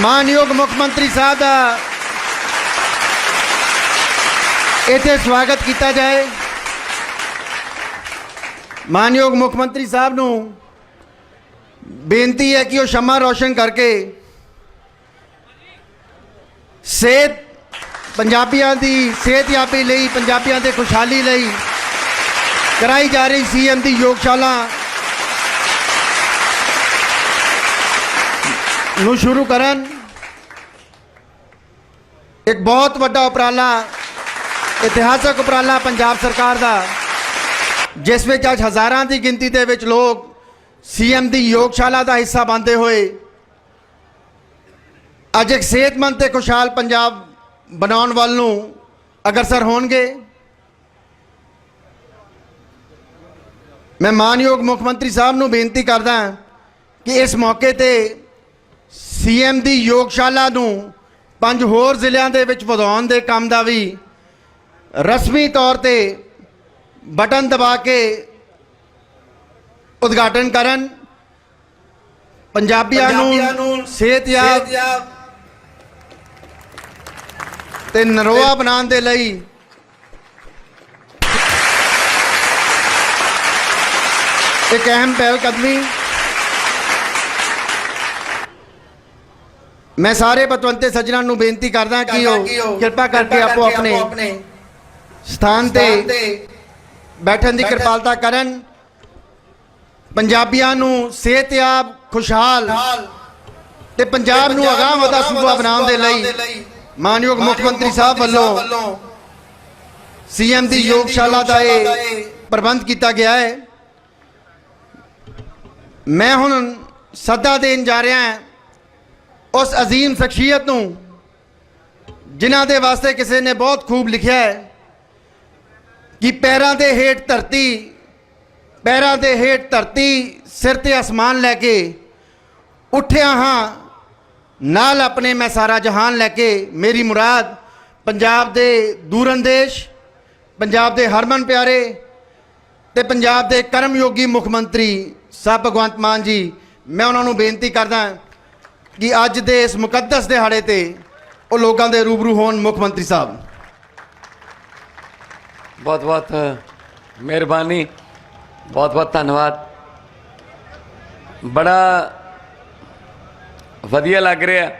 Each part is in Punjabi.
ਮਾਨਯੋਗ ਮੁੱਖ ਮੰਤਰੀ ਸਾਹਿਬ ਦਾ ਇੱਥੇ ਸਵਾਗਤ ਕੀਤਾ ਜਾਏ। ਮਾਨਯੋਗ ਮੁੱਖ ਮੰਤਰੀ ਸਾਹਿਬ ਨੂੰ ਬੇਨਤੀ ਹੈ ਕਿ ਉਹ ਸ਼ਮਾ ਰੋਸ਼ਨ ਕਰਕੇ ਸਿਹਤ ਪੰਜਾਬੀਆਂ ਦੀ ਸਿਹਤਯਾਬੀ ਲਈ, ਪੰਜਾਬੀਆਂ ਦੇ ਖੁਸ਼ਹਾਲੀ ਲਈ ਕਰਾਈ ਜਾ ਰਹੀ ਸੀਐਮ ਦੀ ਯੋਗਸ਼ਾਲਾ ਨੂੰ ਸ਼ੁਰੂ ਕਰਨ। ਇੱਕ ਬਹੁਤ ਵੱਡਾ ਉਪਰਾਲਾ, ਇਤਿਹਾਸਕ ਉਪਰਾਲਾ ਪੰਜਾਬ ਸਰਕਾਰ ਦਾ, ਜਿਸ ਵਿੱਚ ਅੱਜ ਹਜ਼ਾਰਾਂ ਦੀ ਗਿਣਤੀ ਦੇ ਵਿੱਚ ਲੋਕ ਸੀਐਮ ਦੀ ਯੋਗਸ਼ਾਲਾ ਦਾ ਹਿੱਸਾ ਬਣਦੇ ਹੋਏ, ਅੱਜ ਇੱਕ ਸਿਹਤਮੰਦ ਤੇ ਖੁਸ਼ਹਾਲ ਪੰਜਾਬ ਬਣਾਉਣ ਵੱਲ ਨੂੰ ਅਗਰਸਰ ਹੋਣਗੇ। ਮੈਂ ਮਾਨਯੋਗ ਮੁੱਖ ਮੰਤਰੀ ਸਾਹਿਬ ਨੂੰ ਬੇਨਤੀ ਕਰਦਾ ਕਿ ਇਸ ਮੌਕੇ ਤੇ ਸੀਐਮ ਦੀ ਯੋਗਸ਼ਾਲਾ ਨੂੰ ਪੰਜ ਹੋਰ ਜ਼ਿਲ੍ਹਿਆਂ ਦੇ ਵਿੱਚ ਵਧਾਉਣ ਦੇ ਕੰਮ ਦਾ ਵੀ ਰਸਮੀ ਤੌਰ ਤੇ ਬਟਨ ਦਬਾ ਕੇ ਉਦਘਾਟਨ ਕਰਨ। ਪੰਜਾਬੀਆਂ ਨੂੰ ਸਿਹਤਯਾਬ ਤੇ ਨਰੋਆ ਬਣਾਉਣ ਦੇ ਲਈ ਇੱਕ ਅਹਿਮ ਪਹਿਲ ਕਦਮੀ ਮੈਂ ਸਾਰੇ ਪਤਵੰਤੇ ਸੱਜਣਾਂ ਨੂੰ ਬੇਨਤੀ ਕਰਦਾ ਕਿ ਉਹ ਕਿਰਪਾ ਕਰਕੇ ਆਪੋ ਆਪਣੇ ਸਥਾਨ ਤੇ ਬੈਠਣ ਦੀ ਕਿਰਪਾਲਤਾ ਕਰਨ। ਪੰਜਾਬੀਆਂ ਨੂੰ ਸਿਹਤਯਾਬ ਖੁਸ਼ਹਾਲ ਤੇ ਪੰਜਾਬ ਨੂੰ ਅਗਾਂਹ ਵਧਾ ਸੂਬਾ ਬਣਾਉਣ ਦੇ ਲਈ ਮਾਨਯੋਗ ਮੁੱਖ ਮੰਤਰੀ ਸਾਹਿਬ ਵੱਲੋਂ ਸੀਐਮ ਦੀ ਯੋਗਸ਼ਾਲਾ ਦਾ ਇਹ ਪ੍ਰਬੰਧ ਕੀਤਾ ਗਿਆ ਹੈ। ਮੈਂ ਹੁਣ ਸੱਦਾ ਦੇਣ ਜਾ ਰਿਹਾ ਹਾਂ ਉਸ ਅਜ਼ੀਮ ਸ਼ਖਸੀਅਤ ਨੂੰ ਜਿਨ੍ਹਾਂ ਦੇ ਵਾਸਤੇ ਕਿਸੇ ਨੇ ਬਹੁਤ ਖੂਬ ਲਿਖਿਆ ਹੈ ਕਿ ਪੈਰਾਂ ਦੇ ਹੇਠ ਧਰਤੀ ਪੈਰਾਂ ਦੇ ਹੇਠ ਧਰਤੀ ਸਿਰ ਤੇ ਅਸਮਾਨ ਲੈ ਕੇ ਉੱਠਿਆ ਹਾਂ ਨਾਲ ਆਪਣੇ ਮੈਂ ਸਾਰਾ ਜਹਾਨ ਲੈ ਕੇ ਮੇਰੀ ਮੁਰਾਦ ਪੰਜਾਬ ਦੇ ਦੂਰੰਦੇਸ਼ ਪੰਜਾਬ ਦੇ ਹਰਮਨ ਪਿਆਰੇ ਤੇ ਪੰਜਾਬ ਦੇ ਕਰਮਯੋਗੀ ਮੁੱਖ ਮੰਤਰੀ ਸਾਹਿਬ ਭਗਵੰਤ ਮਾਨ ਜੀ ਮੈਂ ਉਹਨਾਂ ਨੂੰ ਬੇਨਤੀ ਕਰਦਾ ਕਿ ਅੱਜ ਦੇ ਇਸ ਮੁਕੱਦਸ ਦਿਹਾੜੇ ਤੇ ਉਹ ਲੋਕਾਂ ਦੇ ਰੂਬਰੂ ਹੋਣ ਮੁੱਖ ਮੰਤਰੀ ਸਾਹਿਬ। ਬਹੁਤ ਬਹੁਤ ਮਿਹਰਬਾਨੀ, ਬਹੁਤ ਬਹੁਤ ਧੰਨਵਾਦ। ਬੜਾ ਵਧੀਆ ਲੱਗ ਰਿਹਾ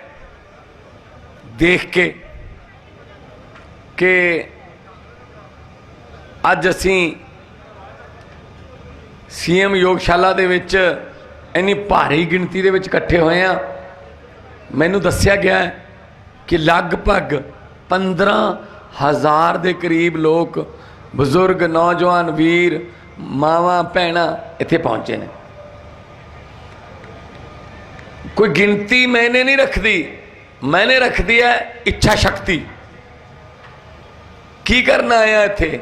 ਦੇਖ ਕੇ ਕਿ ਅੱਜ ਅਸੀਂ ਸੀਐਮ ਯੋਗਸ਼ਾਲਾ ਦੇ ਵਿੱਚ ਇੰਨੀ ਭਾਰੀ ਗਿਣਤੀ ਦੇ ਵਿੱਚ ਇਕੱਠੇ ਹੋਏ ਆ ਮੈਨੂੰ ਦੱਸਿਆ ਗਿਆ ਕਿ ਲਗਭਗ 15000 ਦੇ ਕਰੀਬ ਲੋਕ, ਬਜ਼ੁਰਗ, ਨੌਜਵਾਨ, ਵੀਰ, ਮਾਵਾਂ, ਭੈਣਾਂ ਇੱਥੇ ਪਹੁੰਚੇ ਨੇ। ਕੋਈ ਗਿਣਤੀ ਮੈਨੇ ਨਹੀਂ ਰੱਖਦੀ। ਮੈਨੇ ਰੱਖਦੀ ਹੈ ਇੱਛਾ ਸ਼ਕਤੀ। ਕੀ ਕਰਨਾ ਆਇਆ ਇੱਥੇ?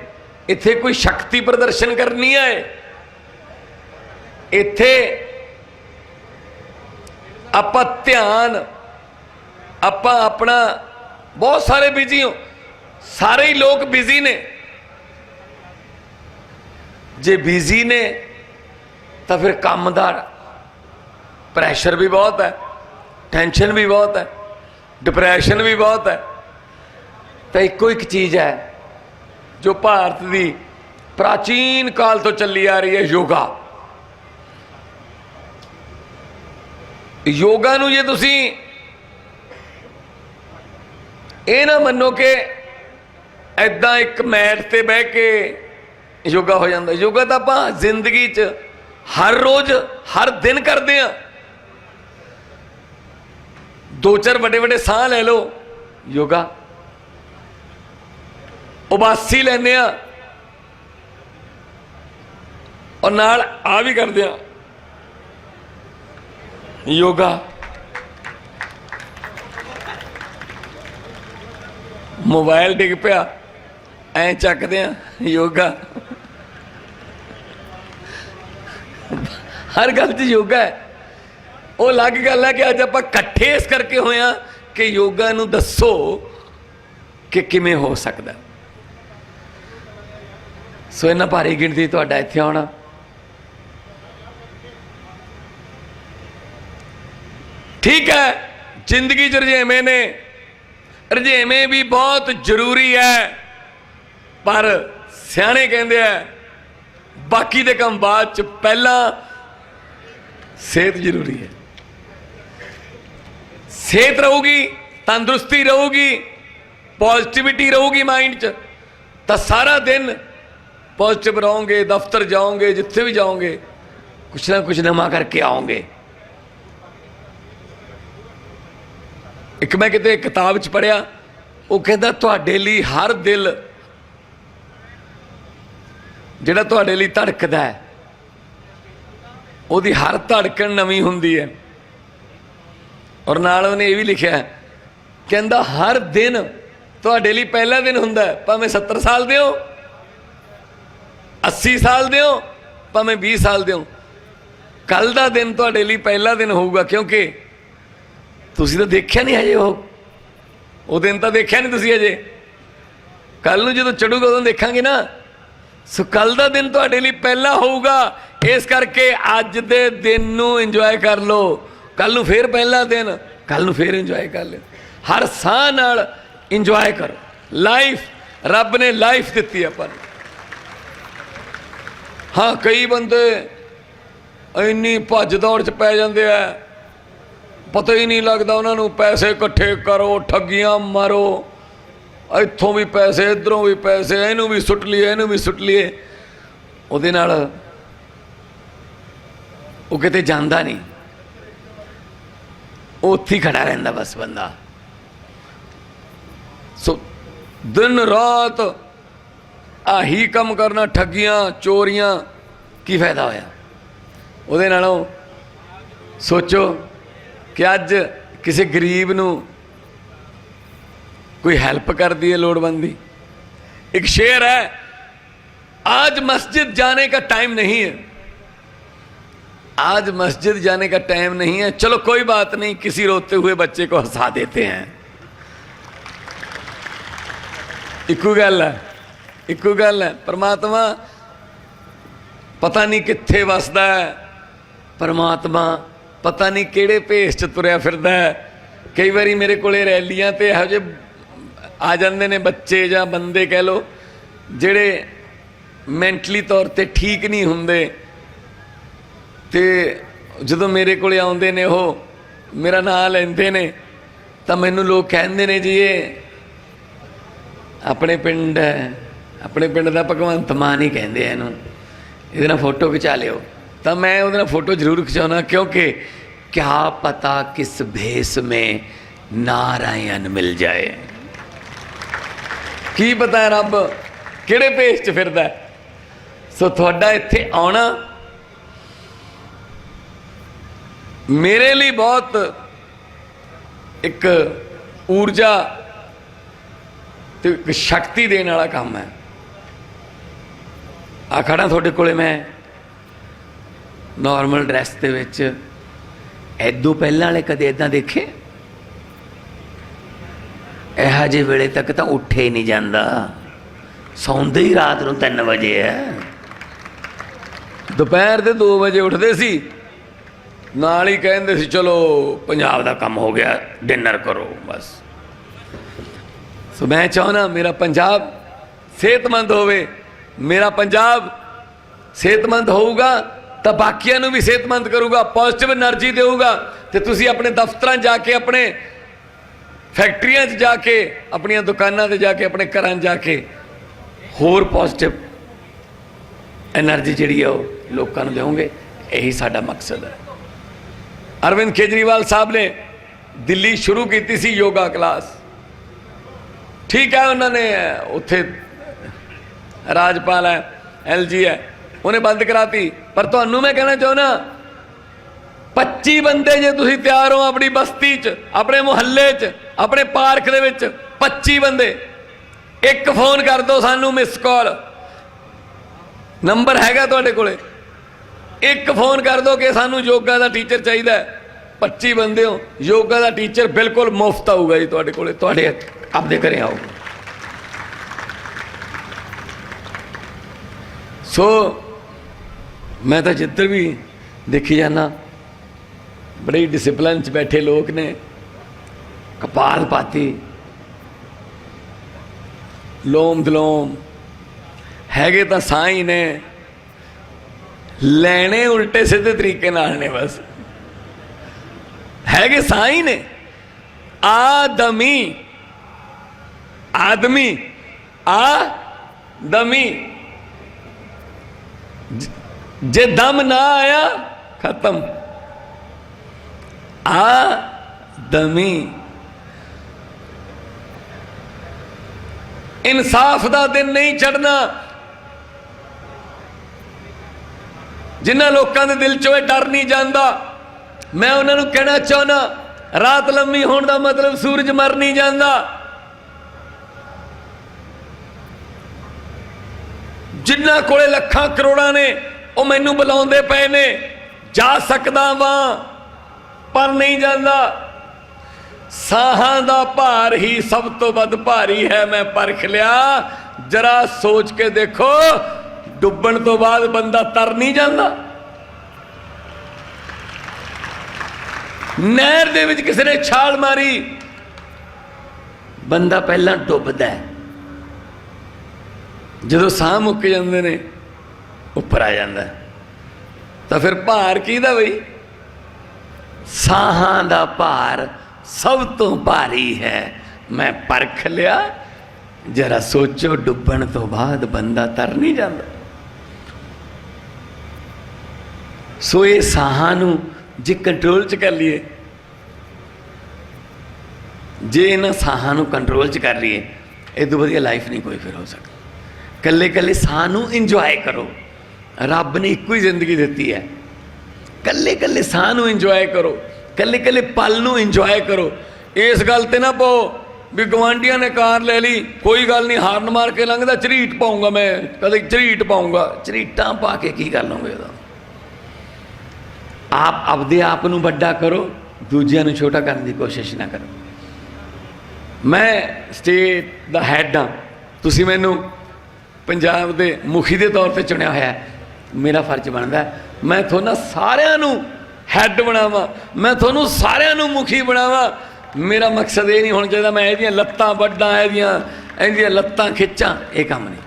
ਇੱਥੇ ਕੋਈ ਸ਼ਕਤੀ ਪ੍ਰਦਰਸ਼ਨ ਕਰਨੀ ਹੈ? ਇੱਥੇ ਆਪਾਂ ਧਿਆਨ, ਆਪਾਂ ਆਪਣਾ ਬਹੁਤ ਸਾਰੇ ਬਿਜ਼ੀ ਹੋ। ਸਾਰੇ ਹੀ ਲੋਕ ਬਿਜ਼ੀ ਨੇ। ਜੇ ਬਿਜ਼ੀ ਨੇ, ਤਾਂ ਫਿਰ ਕੰਮ ਦਾ ਪ੍ਰੈਸ਼ਰ ਵੀ ਬਹੁਤ ਹੈ ਟੈਨਸ਼ਨ ਵੀ ਬਹੁਤ ਹੈ ਡਿਪਰੈਸ਼ਨ ਵੀ ਬਹੁਤ ਹੈ। ਤਾਂ ਇੱਕੋ ਇੱਕ ਚੀਜ਼ ਹੈ, ਜੋ ਭਾਰਤ ਦੀ ਪ੍ਰਾਚੀਨ ਕਾਲ ਤੋਂ ਚੱਲੀ ਆ ਰਹੀ ਹੈ ਯੋਗਾ। ਯੋਗਾ ਨੂੰ ਜੇ ਤੁਸੀਂ ਇਹ ਨਾ ਮੰਨੋ ਕਿ ਐਦਾਂ ਇੱਕ ਮੈਟ ਤੇ ਬਹਿ ਕੇ ਯੋਗਾ ਹੋ ਜਾਂਦਾ। ਯੋਗਾ ਤਾਂ ਆਪਾਂ ਜ਼ਿੰਦਗੀ 'ਚ ਹਰ ਰੋਜ਼, ਹਰ ਦਿਨ ਕਰਦੇ ਆ ਦੋ ਚਾਰ ਵੱਡੇ ਵੱਡੇ ਸਾਹ ਲੈ ਲਓ, ਯੋਗਾ। ਉਬਾਸੀ ਲੈਨੇ ਆ ਔਰ ਨਾਲ ਆ ਵੀ ਕਰਦੇ ਆ ਯੋਗਾ ਮੋਬਾਈਲ ਡਿੱਗ ਪਿਆ ਐ ਚੱਕਦੇ ਆ ਯੋਗਾ ਹਰ ਗੱਲ 'ਚ ਯੋਗਾ ਹੈ ਉਹ ਅਲੱਗ ਗੱਲ ਹੈ ਕਿ ਅੱਜ ਆਪਾਂ ਇਕੱਠੇ ਇਸ ਕਰਕੇ ਹੋਏ ਆ ਕਿ ਯੋਗਾ ਨੂੰ ਦੱਸੋ ਕਿ ਕਿਵੇਂ ਹੋ ਸਕਦਾ ਸੋ ਇਹਨਾਂ ਭਾਰੀ ਗਿਣਤੀ ਤੁਹਾਡਾ ਇੱਥੇ ਆਉਣਾ ਠੀਕ ਹੈ, ਜ਼ਿੰਦਗੀ 'ਚ ਰੁਝੇਵੇਂ ਨੇ। ਰੁਝੇਵੇਂ ਵੀ ਬਹੁਤ ਜ਼ਰੂਰੀ ਹੈ, ਪਰ ਸਿਆਣੇ ਕਹਿੰਦੇ ਆ, ਬਾਕੀ ਦੇ ਕੰਮ ਬਾਅਦ ਚ ਪਹਿਲਾਂ ਸਿਹਤ ਜ਼ਰੂਰੀ ਹੈ। ਸਿਹਤ ਰਹੂਗੀ, ਤੰਦਰੁਸਤੀ ਰਹੂਗੀ ਪੋਜ਼ਿਟਿਵਿਟੀ ਰਹੂਗੀ ਮਾਈਂਡ 'ਚ, ਤਾਂ ਸਾਰਾ ਦਿਨ ਪੋਜ਼ਿਟਿਵ ਰਹੋਗੇ, ਦਫ਼ਤਰ ਜਾਓਗੇ, ਜਿੱਥੇ ਵੀ ਜਾਓਗੇ, ਕੁਛ ਨਾ ਕੁਛ ਨਵਾਂ ਕਰਕੇ ਆਓਗੇ। ਇੱਕ ਮੈਂ ਕਿਤੇ ਕਿਤਾਬ 'ਚ ਪੜਿਆ ਉਹ ਕਹਿੰਦਾ ਤੁਹਾਡੇ ਲਈ ਹਰ ਦਿਲ ਜਿਹੜਾ ਤੁਹਾਡੇ ਲਈ ਧੜਕਦਾ ਹੈ, ਉਹਦੀ ਹਰ ਧੜਕਣ ਨਵੀਂ ਹੁੰਦੀ ਹੈ। ਔਰ ਨਾਲ ਉਹਨੇ ਇਹ ਵੀ ਲਿਖਿਆ, ਕਹਿੰਦਾ ਹਰ ਦਿਨ ਤੁਹਾਡੇ ਲਈ ਪਹਿਲਾ ਦਿਨ ਹੁੰਦਾ ਭਾਵੇਂ 70 ਸਾਲ ਦੇ ਹੋ 80 ਸਾਲ ਦੇ ਹੋ ਭਾਵੇਂ 20 ਸਾਲ ਦੇ ਹੋ ਕੱਲ ਦਾ ਦਿਨ ਤੁਹਾਡੇ ਲਈ ਪਹਿਲਾ ਦਿਨ ਹੋਊਗਾ, ਕਿਉਂਕਿ ਤੁਸੀਂ ਤਾਂ ਦੇਖਿਆ ਨਹੀਂ ਹਜੇ ਉਹ? ਉਹ ਦਿਨ ਤਾਂ ਦੇਖਿਆ ਨਹੀਂ ਤੁਸੀਂ ਹਜੇ? ਕੱਲ ਨੂੰ ਜਦੋਂ ਚੜੂਗਾ ਉਦੋਂ ਦੇਖਾਂਗੇ ਨਾ। ਸੋ ਕੱਲ ਦਾ ਦਿਨ ਤੁਹਾਡੇ ਲਈ ਪਹਿਲਾ ਹੋਊਗਾ। ਇਸ ਕਰਕੇ ਅੱਜ ਦੇ ਦਿਨ ਨੂੰ ਇੰਜੋਏ ਕਰ ਲਓ। ਕੱਲ ਨੂੰ ਫੇਰ ਪਹਿਲਾ ਦਿਨ ਕੱਲ ਨੂੰ ਫੇਰ ਇੰਜੋਏ ਕਰ ਲਿਓ। ਹਰ ਸਾਹ ਨਾਲ ਇੰਜੋਏ ਕਰੋ। ਲਾਈਫ ਰੱਬ ਨੇ ਲਾਈਫ ਦਿੱਤੀ ਆਪਾਂ ਨੂੰ। ਹਾਂ, ਕਈ ਬੰਦੇ ਇੰਨੀ ਭੱਜ ਦੌੜ ਚ ਪੈ ਜਾਂਦੇ ਆ। ਪਤਾ ਹੀ ਨਹੀਂ ਲੱਗਦਾ ਉਹਨਾਂ ਨੂੰ ਪੈਸੇ ਇਕੱਠੇ ਕਰੋ, ਠੱਗੀਆਂ ਮਾਰੋ। ਇੱਥੋਂ ਵੀ ਪੈਸੇ, ਇਧਰੋਂ ਵੀ ਪੈਸੇ, ਇਹਨੂੰ ਵੀ ਸੁੱਟ ਲਈਏ, ਇਹਨੂੰ ਵੀ ਸੁੱਟ ਲਈਏ। ਉਹਦੇ ਨਾਲ ਉਹ ਕਿਤੇ ਜਾਂਦਾ ਨਹੀਂ। ਉਹ ਉੱਥੇ ਹੀ ਖੜਾ ਰਹਿੰਦਾ ਬਸ ਬੰਦਾ। ਸੋ ਦਿਨ ਰਾਤ ਆਹੀ ਕੰਮ ਕਰਨਾ, ਠੱਗੀਆਂ, ਚੋਰੀਆਂ, ਕੀ ਫਾਇਦਾ ਹੋਇਆ? ਉਹਦੇ ਨਾਲੋਂ ਸੋਚੋ। ਕਿ ਅੱਜ ਕਿਸੇ ਗਰੀਬ ਨੂੰ कोई हेल्प कर दी है लोड़बंदी एक शेर है आज मस्जिद जाने का टाइम नहीं है आज मस्जिद जाने का टाइम नहीं है चलो कोई बात नहीं किसी रोते हुए बच्चे को हंसा देते हैं इक्कू गल है इक्कू गल है परमात्मा ਪਤਾ ਨਹੀਂ ਕਿੱਥੇ ਵਸਦਾ ਹੈ ਪਰਮਾਤਮਾ ਪਤਾ ਨਹੀਂ ਕਿਹੜੇ ਭੇਸ ਚ ਤੁਰਿਆ ਫਿਰਦਾ ਹੈ। ਕਈ ਵਾਰੀ ਮੇਰੇ ਕੋਲੇ ਰੈਲੀਆਂ ਤੇ ਇਹੋ ਜਿਹੇ ਆ ਜਾਂਦੇ ਨੇ ਬੱਚੇ ਜਾਂ ਬੰਦੇ ਕਹਿ ਲੋ ਜਿਹੜੇ ਮੈਂਟਲੀ ਤੌਰ ਤੇ ਠੀਕ ਨਹੀਂ ਹੁੰਦੇ। ਤੇ ਜਦੋਂ ਮੇਰੇ ਕੋਲੇ ਆਉਂਦੇ ਨੇ ਉਹ ਮੇਰਾ ਨਾਂ ਲੈਂਦੇ ਨੇ, ਤਾਂ ਮੈਨੂੰ ਲੋਕ ਕਹਿੰਦੇ ਨੇ ਜੀ, ਇਹ ਆਪਣੇ ਪਿੰਡ ਹੈ। ਆਪਣੇ ਪਿੰਡ ਦਾ ਭਗਵੰਤ ਮਾਨ ਹੀ ਕਹਿੰਦੇ ਆ ਇਹਨੂੰ। ਇਹਦੇ ਨਾਲ ਫੋਟੋ ਖਿਚਾ ਲਿਓ। ਤਾਂ ਮੈਂ ਉਹਦੇ ਨਾਲ ਫੋਟੋ ਜ਼ਰੂਰ ਖਿਚਾਉਣਾ, ਕਿਉਂਕਿ ਕਿਆ ਪਤਾ ਕਿਸ ਭੇਸ में ਨਾਰਾਇਣ ਮਿਲ ਜਾਏ। ਕੀ ਪਤਾ ਰੱਬ ਕਿਹੜੇ ਭੇਸ 'ਚ ਫਿਰਦਾ ਸੋ ਤੁਹਾਡਾ ਇੱਥੇ ਆਉਣਾ ਮੇਰੇ ਲਈ ਬਹੁਤ ਇੱਕ ਊਰਜਾ ਤੇ ਇੱਕ ਸ਼ਕਤੀ ਦੇਣ ਵਾਲਾ ਕੰਮ ਹੈ। ਆ ਖੜਾ ਤੁਹਾਡੇ ਕੋਲੇ ਮੈਂ। ਨਾਰਮਲ ਡਰੈਸ ਦੇ ਵਿੱਚ। ਐਦੋਂ ਪਹਿਲਾਂ ਵਾਲੇ ਕਦੇ ਇਦਾਂ ਦੇਖੇ? ਇਹੋ ਜਿਹੇ ਵੇਲੇ ਤੱਕ ਤਾਂ ਉੱਠੇ ਹੀ ਨਹੀਂ ਜਾਂਦਾ। ਸੌਂਦੇ ਹੀ ਰਾਤ ਨੂੰ 3 ਵਜੇ ਹੈ ਦੁਪਹਿਰ ਦੇ 2 ਵਜੇ ਉੱਠਦੇ ਸੀ। ਨਾਲ ਹੀ ਕਹਿੰਦੇ ਸੀ, ਚਲੋ, ਪੰਜਾਬ ਦਾ ਕੰਮ ਹੋ ਗਿਆ, ਡਿਨਰ ਕਰੋ, ਬਸ। ਸੋ ਮੈਂ ਚਾਹਣਾ ਮੇਰਾ ਪੰਜਾਬ ਸਿਹਤਮੰਦ ਹੋਵੇ। ਮੇਰਾ ਪੰਜਾਬ ਸਿਹਤਮੰਦ ਹੋਊਗਾ। ਤਾਂ ਬਾਕੀਆਂ ਨੂੰ ਵੀ ਸਿਹਤਮੰਦ ਕਰੂਗਾ ਪੋਜ਼ਿਟਿਵ એનર્ਜੀ ਦੇਊਗਾ ਤੇ ਤੁਸੀਂ ਆਪਣੇ ਦਫ਼ਤਰਾਂ ਜਾ ਕੇ, ਆਪਣੇ ਫੈਕਟਰੀਆਂ 'ਚ ਜਾ ਕੇ, ਆਪਣੀਆਂ ਦੁਕਾਨਾਂ ਤੇ ਜਾ ਕੇ, ਆਪਣੇ ਘਰਾਂ 'ਚ ਜਾ ਕੇ ਹੋਰ ਪੋਜ਼ਿਟਿਵ એનર્ਜੀ ਜਿਹੜੀ ਆ ਉਹ ਲੋਕਾਂ ਨੂੰ ਦੇਵੋਗੇ ਇਹੀ ਸਾਡਾ ਮਕਸਦ ਹੈ। ਅਰਵਿੰਦ ਕੇਜਰੀਵਾਲ ਸਾਹਿਬ ਨੇ ਦਿੱਲੀ ਸ਼ੁਰੂ ਕੀਤੀ ਸੀ ਯੋਗਾ ਕਲਾਸ। ਠੀਕ ਹੈ, ਉਹਨਾਂ ਨੇ ਉੱਥੇ ਰਾਜਪਾਲ ਹੈ ਐਲਜੀ ਹੈ। ਉਹਨੇ ਬੰਦ ਕਰਾਤੀ। ਪਰ ਤੁਹਾਨੂੰ ਮੈਂ ਕਹਿਣਾ ਚਾਹੁੰਦਾ 25 ਬੰਦੇ ਜੇ ਤੁਸੀਂ ਤਿਆਰ ਹੋ ਆਪਣੀ ਬਸਤੀ 'ਚ, ਆਪਣੇ ਮੁਹੱਲੇ 'ਚ, ਆਪਣੇ ਪਾਰਕ ਦੇ ਵਿੱਚ 25 ਬੰਦੇ, ਇੱਕ ਫੋਨ ਕਰ ਦਿਓ ਸਾਨੂੰ ਮਿਸ ਕਾਲ ਨੰਬਰ ਹੈਗਾ ਤੁਹਾਡੇ ਕੋਲੇ। ਇੱਕ ਫੋਨ ਕਰ ਦਿਓ ਕਿ ਸਾਨੂੰ ਯੋਗਾ ਦਾ ਟੀਚਰ ਚਾਹੀਦਾ ਹੈ। 25 ਬੰਦੇ ਹੋ, ਯੋਗਾ ਦਾ ਟੀਚਰ ਬਿਲਕੁਲ ਮੁਫਤ ਆਊਗਾ ਜੀ ਤੁਹਾਡੇ ਕੋਲੇ। ਤੁਹਾਡੇ ਆਪਦੇ ਘਰੇ ਆਊਗਾ ਸੋ ਮੈਂ ਤਾਂ ਜਿੱਧਰ ਵੀ ਦੇਖੀ ਜਾਂਦਾ, ਬੜੇ ਡਿਸਪਲਿਨ ਚ ਬੈਠੇ ਲੋਕ ਨੇ, ਕਪਾਲ ਪਾਤੀ ਲੋਮ ਦਲੋਮ, ਹੈਗੇ ਤਾਂ ਸਾਈ ਨੇ, ਲੈਣੇ ਉਲਟੇ ਸਿੱਧੇ ਤਰੀਕੇ ਨਾਲ ਨੇ ਬਸ। ਹੈਗੇ ਸਾਈ ਨੇ। ਆਦਮੀ ਆਦਮੀ ਆ ਦਮੀ ਜੇ ਦਮ ਨਾ ਆਇਆ, ਖਤਮ। ਆ ਦਮੀ। ਇਨਸਾਫ ਦਾ ਦਿਨ ਨਹੀਂ ਚੜਨਾ ਜਿਨ੍ਹਾਂ ਲੋਕਾਂ ਦੇ ਦਿਲ ਚੋਂ ਇਹ ਡਰ ਨਹੀਂ ਜਾਂਦਾ, ਮੈਂ ਉਹਨਾਂ ਨੂੰ ਕਹਿਣਾ ਚਾਹਨਾ ਰਾਤ ਲੰਮੀ ਹੋਣ ਦਾ ਮਤਲਬ ਸੂਰਜ ਮਰ ਨਹੀਂ ਜਾਂਦਾ। ਜਿਨ੍ਹਾਂ ਕੋਲੇ ਲੱਖਾਂ ਕਰੋੜਾਂ ਨੇ ਉਹ ਮੈਨੂੰ ਬੁਲਾਉਂਦੇ ਪਏ ਨੇ। ਜਾ ਸਕਦਾ ਵਾਂ, ਪਰ ਨਹੀਂ ਜਾਂਦਾ। ਸਾਹਾਂ ਦਾ ਭਾਰ ਹੀ ਸਭ ਤੋਂ ਵੱਧ ਭਾਰੀ ਹੈ, ਮੈਂ ਪਰਖ ਲਿਆ। ਜਰਾ ਸੋਚ ਕੇ ਦੇਖੋ, ਡੁੱਬਣ ਤੋਂ ਬਾਅਦ ਬੰਦਾ ਤਰ ਨਹੀਂ ਜਾਂਦਾ। ਨਹਿਰ ਦੇ ਵਿੱਚ ਕਿਸੇ ਨੇ ਛਾਲ ਮਾਰੀ। ਬੰਦਾ ਪਹਿਲਾਂ ਡੁੱਬਦਾ ਜਦੋਂ ਸਾਹ ਮੁੱਕ ਜਾਂਦੇ ਨੇ ਉੱਪਰ ਆ ਜਾਂਦਾ। ਤਾਂ ਫਿਰ ਭਾਰ ਕਿਹਦਾ ਬਈ? ਸਾਹਾਂ ਦਾ ਭਾਰ ਸਭ ਤੋਂ ਭਾਰੀ ਹੈ। ਮੈਂ ਪਰਖ ਲਿਆ, ਜਰਾ ਸੋਚੋ ਡੁੱਬਣ ਤੋਂ ਬਾਅਦ ਬੰਦਾ ਤਰ ਨਹੀਂ ਜਾਂਦਾ। ਸੋ ਇਹ ਸਾਹਾਂ ਨੂੰ ਜੇ ਕੰਟਰੋਲ ਚ ਕਰ ਲਈਏ, ਜੇ ਇਹਨਾਂ ਸਾਹਾਂ ਨੂੰ ਕੰਟਰੋਲ ਚ ਕਰ ਲਈਏ, ਇਹ ਤੋਂ ਵਧੀਆ ਲਾਈਫ ਨਹੀਂ ਕੋਈ ਫਿਰ ਹੋ ਸਕਦੀ। ਕੱਲੇ ਕੱਲੇ ਸਾਹ ਨੂੰ ਇੰਜੋਏ ਕਰੋ। ਰੱਬ ਨੇ ਇੱਕੋ ਹੀ ਜ਼ਿੰਦਗੀ ਦਿੱਤੀ ਹੈ। ਕੱਲੇ ਕੱਲੇ ਸਾਹ ਨੂੰ ਇੰਜੋਏ ਕਰੋ, ਕੱਲੇ ਕੱਲੇ ਪਲ ਨੂੰ ਇੰਜੋਏ ਕਰੋ। ਇਸ ਗੱਲ ਤੇ ਨਾ ਪਾਓ ਵੀ ਗਵਾਂਡੀਆਂ ਨੇ ਕਾਰ ਲੈ ਲਈ, ਕੋਈ ਗੱਲ ਨਹੀਂ, ਹਾਰਨ ਮਾਰ ਕੇ ਲੰਘਦਾ, ਝਰੀਟ ਪਾਉਂਗਾ ਮੈਂ, ਕਦੇ ਝਰੀਟ ਪਾਉਂਗਾ। ਝਰੀਟਾਂ ਪਾ ਕੇ ਕੀ ਕਰ ਲਓਗੇ ਉਹਦਾ? ਆਪ ਆਪਦੇ ਆਪ ਨੂੰ ਵੱਡਾ ਕਰੋ, ਦੂਜਿਆਂ ਨੂੰ ਛੋਟਾ ਕਰਨ ਦੀ ਕੋਸ਼ਿਸ਼ ਨਾ ਕਰੋ। ਮੈਂ ਸਟੇਟ ਦਾ ਹੈਡ ਹਾਂ। ਤੁਸੀਂ ਮੈਨੂੰ ਪੰਜਾਬ ਦੇ ਮੁਖੀ ਦੇ ਤੌਰ ਤੇ ਚੁਣਿਆ ਹੋਇਆ ਹੈ। ਮੇਰਾ ਫਰਜ਼ ਬਣਦਾ ਮੈਂ ਤੁਹਾਨੂੰ ਸਾਰਿਆਂ ਨੂੰ ਹੈੱਡ ਬਣਾਵਾਂ। ਮੈਂ ਤੁਹਾਨੂੰ ਸਾਰਿਆਂ ਨੂੰ ਮੁਖੀ ਬਣਾਵਾਂ। ਮੇਰਾ ਮਕਸਦ ਇਹ ਨਹੀਂ ਹੋਣਾ ਚਾਹੀਦਾ ਮੈਂ ਇਹਦੀਆਂ ਲੱਤਾਂ ਵੱਡਾਂ ਇਹਦੀਆਂ ਇਹਦੀਆਂ ਲੱਤਾਂ ਖਿੱਚਾਂ। ਇਹ ਕੰਮ ਨਹੀਂ।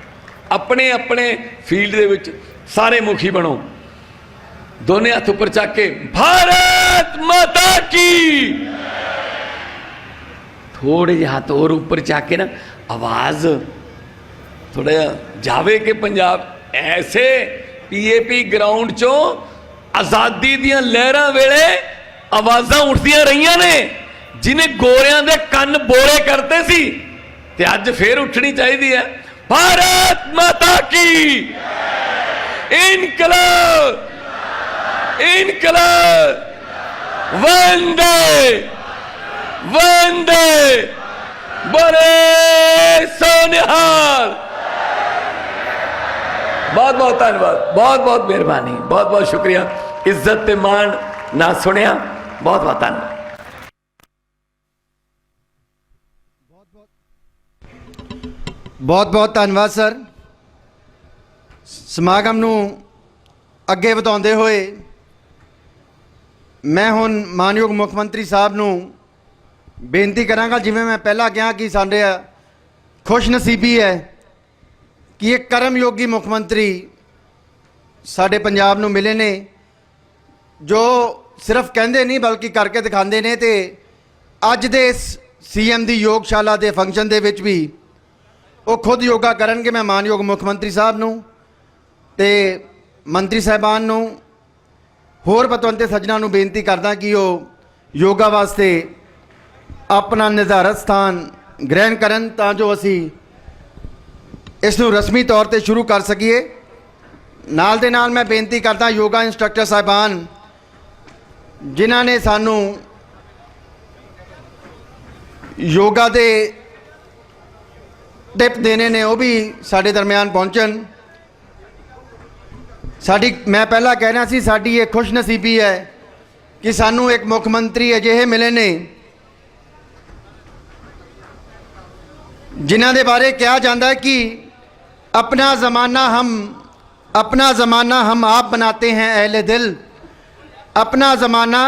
ਆਪਣੇ ਆਪਣੇ ਫੀਲਡ ਦੇ ਵਿੱਚ ਸਾਰੇ ਮੁਖੀ ਬਣੋ। ਦੋਨੇ ਹੱਥ ਉੱਪਰ ਚੱਕ ਕੇ, ਭਾਰਤ ਮਾਤਾ ਕੀ? ਥੋੜੇ ਜਿਹੇ ਹੱਥ ਹੋਰ ਉੱਪਰ ਚੱਕ ਕੇ ਨਾ, ਆਵਾਜ਼ ਥੋੜਾ ਜਿਹਾ ਜਾਵੇ ਕਿ ਪੰਜਾਬ ਐਸੇ ਪੀਏਪੀ ਗਰਾਊਂਡ ਚੋਂ ਆਜ਼ਾਦੀ ਦੀਆਂ ਲਹਿਰਾਂ ਵੇਲੇ ਆਵਾਜ਼ਾਂ ਉੱਠਦੀਆਂ ਰਹੀਆਂ ਨੇ, ਜਿਨੇ ਗੋਰਿਆਂ ਦੇ ਕੰਨ ਬੋਲੇ ਕਰਤੇ ਸੀ, ਤੇ ਅੱਜ ਫੇਰ ਉੱਠਣੀ ਚਾਹੀਦੀ ਹੈ। ਭਾਰਤ ਮਾਤਾ ਕੀ ਇਨਕਲਾਬ ਇਨਕਲਾਬ ਵੰਦੇ ਵੰਦੇ ਬੜੇ ਸੋਨਿਹਾਲ। ਬਹੁਤ ਬਹੁਤ ਧੰਨਵਾਦ, ਬਹੁਤ ਬਹੁਤ ਮਿਹਰਬਾਨੀ, ਬਹੁਤ ਬਹੁਤ ਸ਼ੁਕਰੀਆ। ਇੱਜ਼ਤ ਤੇ ਮਾਣ ਨਾ ਸੁਣਿਆ, ਬਹੁਤ ਬਹੁਤ ਧੰਨਵਾਦ। ਬਹੁਤ ਬਹੁਤ ਧੰਨਵਾਦ, ਸਰ। ਸਮਾਗਮ ਨੂੰ ਅੱਗੇ ਵਧਾਉਂਦੇ ਹੋਏ ਮੈਂ ਹੁਣ ਮਾਨਯੋਗ ਮੁੱਖ ਮੰਤਰੀ ਸਾਹਿਬ ਨੂੰ ਬੇਨਤੀ ਕਰਾਂਗਾ, ਜਿਵੇਂ ਮੈਂ ਪਹਿਲਾਂ ਕਿਹਾ ਕਿ ਸਾਡੇ ਖੁਸ਼ ਨਸੀਬੀ ਹੈ ਕਿ ਇੱਕ ਕਰਮਯੋਗੀ ਮੁੱਖ ਮੰਤਰੀ ਸਾਡੇ ਪੰਜਾਬ ਨੂੰ ਮਿਲੇ ਨੇ, ਜੋ ਸਿਰਫ ਕਹਿੰਦੇ ਨਹੀਂ ਬਲਕਿ ਕਰਕੇ ਦਿਖਾਉਂਦੇ ਨੇ ਤੇ ਅੱਜ ਦੇ ਇਸ ਸੀਐਮ ਦੀ ਯੋਗਸ਼ਾਲਾ ਦੇ ਫੰਕਸ਼ਨ ਦੇ ਵਿੱਚ ਵੀ ਉਹ ਖੁਦ ਯੋਗਾ ਕਰਨਗੇ, ਮੈਂ ਮਾਨਯੋਗ ਮੁੱਖ ਮੰਤਰੀ ਸਾਹਿਬ ਨੂੰ ਤੇ ਮੰਤਰੀ ਸਾਹਿਬਾਨ ਨੂੰ, ਹੋਰ ਪਤਵੰਤੇ ਸੱਜਣਾ ਨੂੰ ਬੇਨਤੀ ਕਰਦਾ ਕਿ ਉਹ ਯੋਗਾ ਵਾਸਤੇ ਆਪਣਾ ਨਿਰਧਾਰਤ ਸਥਾਨ ਗ੍ਰਹਿਣ ਕਰਨ ਤਾਂ ਜੋ ਅਸੀਂ ਇਸ ਨੂੰ ਰਸਮੀ ਤੌਰ ਤੇ ਸ਼ੁਰੂ ਕਰ ਸਕੀਏ। ਨਾਲ ਦੇ ਨਾਲ ਮੈਂ ਬੇਨਤੀ ਕਰਦਾ ਯੋਗਾ ਇੰਸਟ੍ਰਕਟਰ ਸਾਹਿਬਾਨ, ਜਿਨ੍ਹਾਂ ਨੇ ਸਾਨੂੰ ਯੋਗਾ ਦੇ ਟਿਪ ਦੇਣੇ ਨੇ, ਉਹ ਵੀ ਸਾਡੇ ਦਰਮਿਆਨ ਪਹੁੰਚਣ। ਸਾਡੀ, ਮੈਂ ਪਹਿਲਾਂ ਕਹਿਣਾ ਸੀ, ਸਾਡੀ ਇਹ ਖੁਸ਼ਨਸੀਬੀ ਹੈ ਕਿ ਸਾਨੂੰ ਇੱਕ ਮੁੱਖ ਮੰਤਰੀ ਅਜਿਹੇ ਮਿਲੇ ਨੇ, ਜਿਨ੍ਹਾਂ ਦੇ ਬਾਰੇ ਕਿਹਾ ਜਾਂਦਾ ਹੈ ਕਿ अपना ज़माना हम, अपना ज़माना हम आप बनाते हैं अहल दिल। अपना ज़माना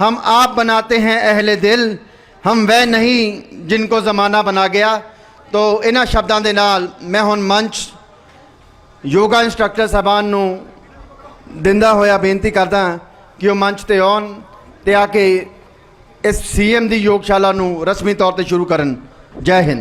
हम आप बनाते हैं अहल दिल। हम वह नहीं जिनको ज़माना ਬਣਾ ਗਿਆ ਤੋ ਇਹਨਾਂ ਸ਼ਬਦਾਂ ਦੇ ਨਾਲ ਮੈਂ ਹੁਣ ਮੰਚ ਯੋਗਾ ਇੰਸਟ੍ਰਕਟਰ ਸਾਹਿਬਾਨ ਨੂੰ ਦਿੰਦਾ ਹੋਇਆ ਬੇਨਤੀ ਕਰਦਾ ਕਿ ਉਹ ਮੰਚ ਤੇ ਆਉਣ ਤੇ ਆ ਕੇ ਇਸ ਸੀਐਮ ਦੀ ਯੋਗਸ਼ਾਲਾ ਨੂੰ ਰਸਮੀ ਤੌਰ ਤੇ ਸ਼ੁਰੂ ਕਰਨ ਜੈ ਹਿੰਦ